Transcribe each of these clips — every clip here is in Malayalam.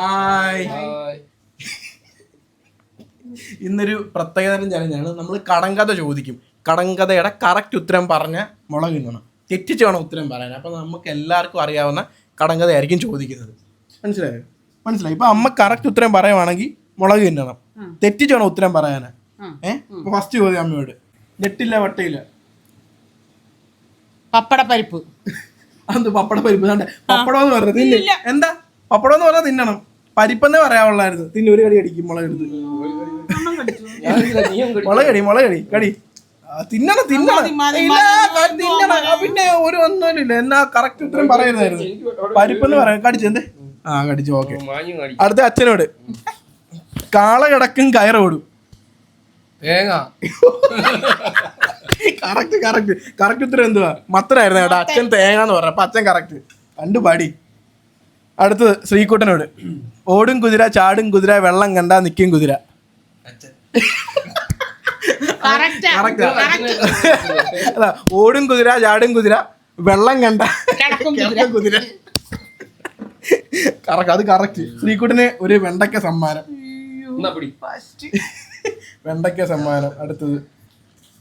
ഹായ് ഇന്നൊരു പ്രത്യേകതരം ചലഞ്ചാണ് നമ്മൾ കടങ്കഥ ചോദിക്കും. കടങ്കഥയുടെ കറക്റ്റ് ഉത്തരം പറഞ്ഞ മുളക് തിന്നണം. തെറ്റിച്ച് വേണം ഉത്തരം പറയാൻ. അപ്പം നമുക്ക് എല്ലാവർക്കും അറിയാവുന്ന കടങ്കഥയായിരിക്കും ചോദിക്കുന്നത്. മനസ്സിലായോ? മനസ്സിലായി. ഇപ്പൊ അമ്മ കറക്റ്റ് ഉത്തരം പറയുവാണെങ്കിൽ മുളക് തിന്നണം. തെറ്റിച്ച് വേണം ഉത്തരം പറയാനാ. ഏഹ് ഫസ്റ്റ് ചോദ്യം അമ്മയോട്. നെട്ടില്ല വട്ടയില്ല? പപ്പടപ്പരിപ്പ്. അത് പപ്പട പരിപ്പ്. പപ്പടം എന്ന് പറഞ്ഞത് എന്താ? പപ്പടം എന്ന് പറഞ്ഞാൽ തിന്നണം. പരിപ്പെന്നേ പറയാവുള്ളായിരുന്നു. പിന്നെ ഒരു കടി അടിക്കും മുളക് എടുത്ത്. മുളക് കടി മുളക് കടി തിന്നണം തിന്നണം. തിന്നണ. പിന്നെ ഒരു ഒന്നുമില്ല എന്നാ കറക്റ്റ് ഉത്തരം പറയുന്നതായിരുന്നു പരിപ്പെന്ന് പറയാം. കടിച്ചെന്തേ ആ കടിച്ചു. ഓക്കെ. അടുത്ത അച്ഛനോട്. കാള കിടക്കും കയറോടും തേങ്ങ. കറക്റ്റ് കറക്റ്റ് കറക്റ്റ് ഉത്തരം എന്തുവാ? മത്തനായിരുന്നു കേട്ടോ. അച്ഛൻ തേങ്ങ എന്ന് പറഞ്ഞ. അപ്പൊ അച്ഛൻ കറക്റ്റ് കണ്ടു പാടി. അടുത്തത് ശ്രീകുട്ടനോട്. ഓടും കുതിര ചാടും കുതിര വെള്ളം കണ്ടാ നിക്കും കുതിര. അല്ല ഓടും കുതിര ചാടും കുതിര വെള്ളം കണ്ട കുതിര. കറക്റ്റ് അത് കറക്റ്റ് ശ്രീകുട്ടന് ഒരു വെണ്ടക്ക സമ്മാനം. വെണ്ടക്ക സമ്മാനം. അടുത്തത്.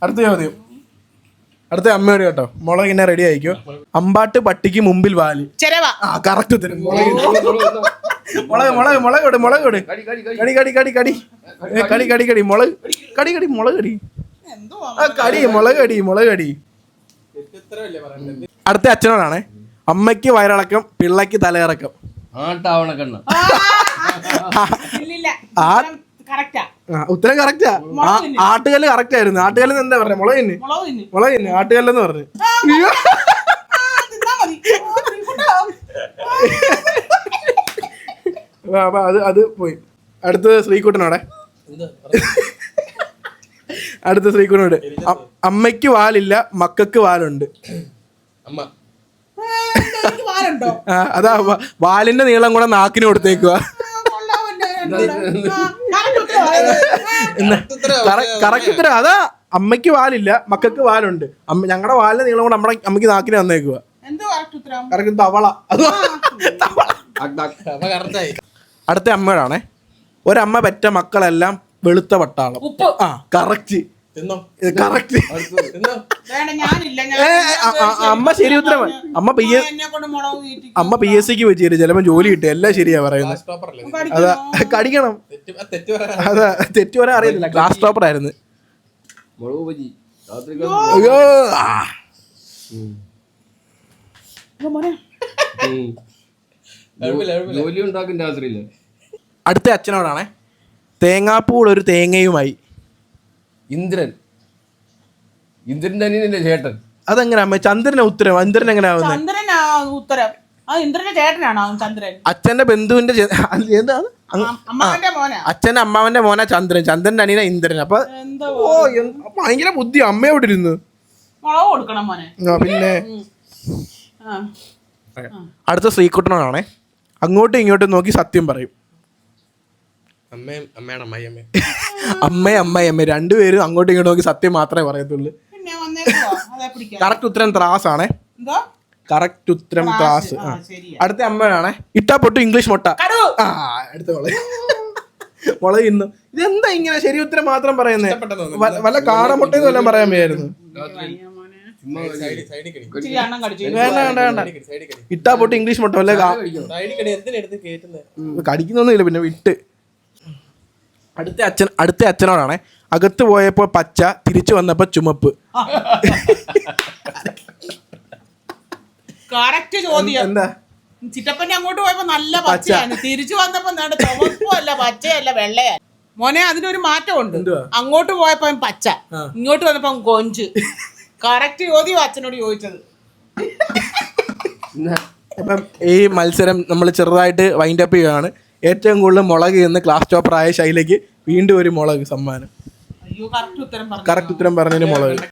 അടുത്ത ചോദ്യം. അടുത്ത അമ്മയോട് കേട്ടോ. മുളക് ഇന്നെ റെഡി ആയിക്കോ അമ്പാട്ട് പട്ടിക്ക് മുമ്പിൽ വാൽ. ചെരവ. ആ കറക്റ്റ് ഉത്തരം. മുളക് മുളക് മുളക് മുളക് ഇട് മുളക് ഇട്. കടി കടി കടി. കടി കടി കടി കടി. മുളക്. കടി കടി മുളക് കടി. ആ കടി മുളക് കടി മുളക് കടി. അടുത്ത അച്ഛനോടാണേ. അമ്മയ്ക്ക് വയറിളക്കം പിള്ളയ്ക്ക് തലയിറക്കം ആട്ടാവണ കണ്ണ. ഇല്ലില്ല. ആ. ഉത്തരം കറക്റ്റാ ആട്ടുകല്ല് കറക്റ്റ് ആയിരുന്നു. ആട്ടുകല്ല് എന്താ പറഞ്ഞ? മുളക് തന്നെ. മുളക് തിന്നു. ആട്ടുകല്ലെന്ന് പറഞ്ഞു. അപ്പൊ അത് അത് പോയി. അടുത്തത് ശ്രീകുട്ടനോടെ. അടുത്ത ശ്രീകുട്ടനോട്. അമ്മയ്ക്ക് വാലില്ല മക്കൾക്ക് വാലുണ്ട്. അമ്മ. അതാ വാലിന്റെ നീളം കൂടെ നാക്കിന് കൊടുത്തേക്കുക കറക്റ്റ് ഉത്തരം അതാ അമ്മയ്ക്ക് വാലില്ല. മക്കൾക്ക് വാലുണ്ട്. അമ്മ ഞങ്ങളുടെ വാലിനെ നീളം കൊണ്ട് നമ്മുടെ അമ്മയ്ക്ക് നാക്കിന് തന്നേക്കുക എന്ത് correct ഉത്തരം കറക്റ്റ് തവള. അടുത്ത അമ്മയോടാണേ ഒരമ്മ പെറ്റ മക്കളെല്ലാം വെളുത്ത പട്ടാളം. ഉപ്പ്. ആ കറക്റ്റ്. കറക്റ്റ് വേണ്ട ഞാനില്ല. ഞാൻ അമ്മ ശരി ഉത്തരമാണ് അമ്മ പി എസ് കൊണ്ട് മുളക് വീട്ടി അമ്മ പി എസ് സിക്ക് വെച്ചിട്ട് തരും ചിലപ്പോ ജോലി കിട്ടും. എല്ലാം ശരിയാ പറയുന്നത്. അതാ കടിക്കണം. അതാ തെറ്റു പറയാൻ അറിയത്തില്ല. ക്ലാസ് ടോപ്പർ ആയിരുന്നു. അടുത്ത അച്ഛനോടാണേ. തേങ്ങാപ്പൂൾ ഒരു തേങ്ങയുമായി. ഇന്ദ്രൻ. ഇന്ദ്രന്റെ അനിയനല്ലേ ചേട്ടൻ? അതെങ്ങനെ? അമ്മ ചന്ദ്രനെ ഉത്തരം ഇന്ദ്രൻ എങ്ങനെ ആവുന്നത് ചന്ദ്രനാ ഉത്തരം. ആ ഇന്ദ്രന്റെ ചേട്ടനാണോ അവൻ ചന്ദ്രൻ? അച്ഛന്റെ ബന്ധുവിന്റെ ചെ- അത് എന്താ അത്? അങ്ങ് അം- അമ്മാവന്റെ മോനാ അച്ഛന്റെ അമ്മാവന്റെ മോനാ ചന്ദ്രൻ. ചന്ദ്രന്റെ അനിയന ഇന്ദ്രൻ. അപ്പൊ എന്തോ ഓ എന്ത്- ഭയങ്കര ബുദ്ധി. അമ്മ എവിടെ ഇരുന്നു? മുളക് കൊടുക്കണം മോനെ. ആ, പിന്നെ? ആ. അടുത്ത ശ്രീകുട്ടനാണേ അങ്ങോട്ടും ഇങ്ങോട്ടും നോക്കി സത്യം പറയും. അമ്മയും അമ്മ അമ്മ അമ്മ രണ്ടുപേരും അങ്ങോട്ടും ഇങ്ങോട്ടും നോക്കി സത്യം മാത്രമേ പറയത്തുള്ളൂ. പിന്നെ വന്നേക്കുവാ അതെ പിടിക്കാം കറക്റ്റ് ഉത്തരം ത്രാസ് ആണേ. എന്തോ? കറക്റ്റ് ഉത്തരം ത്രാസ്. ആ. ശരിയാ. അടുത്ത അമ്മയാണേ. ഇട്ടാ പൊട്ടു ഇംഗ്ലീഷ് മുട്ട. കടു. ആ അടുത്ത മുളക് മുളക് ഇന്ന്. ഇതെന്താ ഇങ്ങനെ ശരി ഉത്തരം മാത്രം പറയുന്നേ? വ- വല്ല കാടമുട്ടയെന്ന് വല്ലതും പറയാൻ വയ്യായിരുന്നു. ചുമ്മാ ഇച്ചിരി എണ്ണം കടിച്ചു. വേണ്ട വേണ്ട വേണ്ട. ഇട്ടാ പൊട്ട് ഇംഗ്ലീഷ് മുട്ട വല്ല കാ- കടിക്കുന്നൊന്നുമില്ല പിന്നെ വിട്ട്. അടുത്ത അച്ഛൻ അടുത്ത അച്ഛനോടാണ്. അകത്ത് പോയപ്പോൾ പച്ച തിരിച്ചു വന്നപ്പോ ചുമപ്പ്. കറക്റ്റ് ചോദ്യം. എന്താ? ചിറ്റപ്പന്റെ അങ്ങോട്ട് പോയപ്പോ നല്ല പച്ചയാണ്. തിരിച്ചു വന്നപ്പോ പച്ചയല്ല വെള്ളയാ മോനെ അതിനൊരു മാറ്റമുണ്ട്? അങ്ങോട്ട് പോയപ്പോ പച്ച. ഇങ്ങോട്ട് വന്നപ്പോ കൊഞ്ച് കറക്റ്റ് ചോദ്യം അച്ഛനോട് ചോദിച്ചത്. അപ്പം ഈ മത്സരം നമ്മൾ ചെറുതായിട്ട് വൈൻഡപ്പ് ചെയ്യുകയാണ്. ഏറ്റവും കൂടുതൽ മുളക് എന്ന് ക്ലാസ് ടോപ്പറായ ശൈലയ്ക്ക് വീണ്ടും ഒരു മുളക് സമ്മാനം. അയ്യോ കറക്റ്റ് ഉത്തരം പറഞ്ഞു കറക്റ്റ് ഉത്തരം പറഞ്ഞതിന് മുളക്.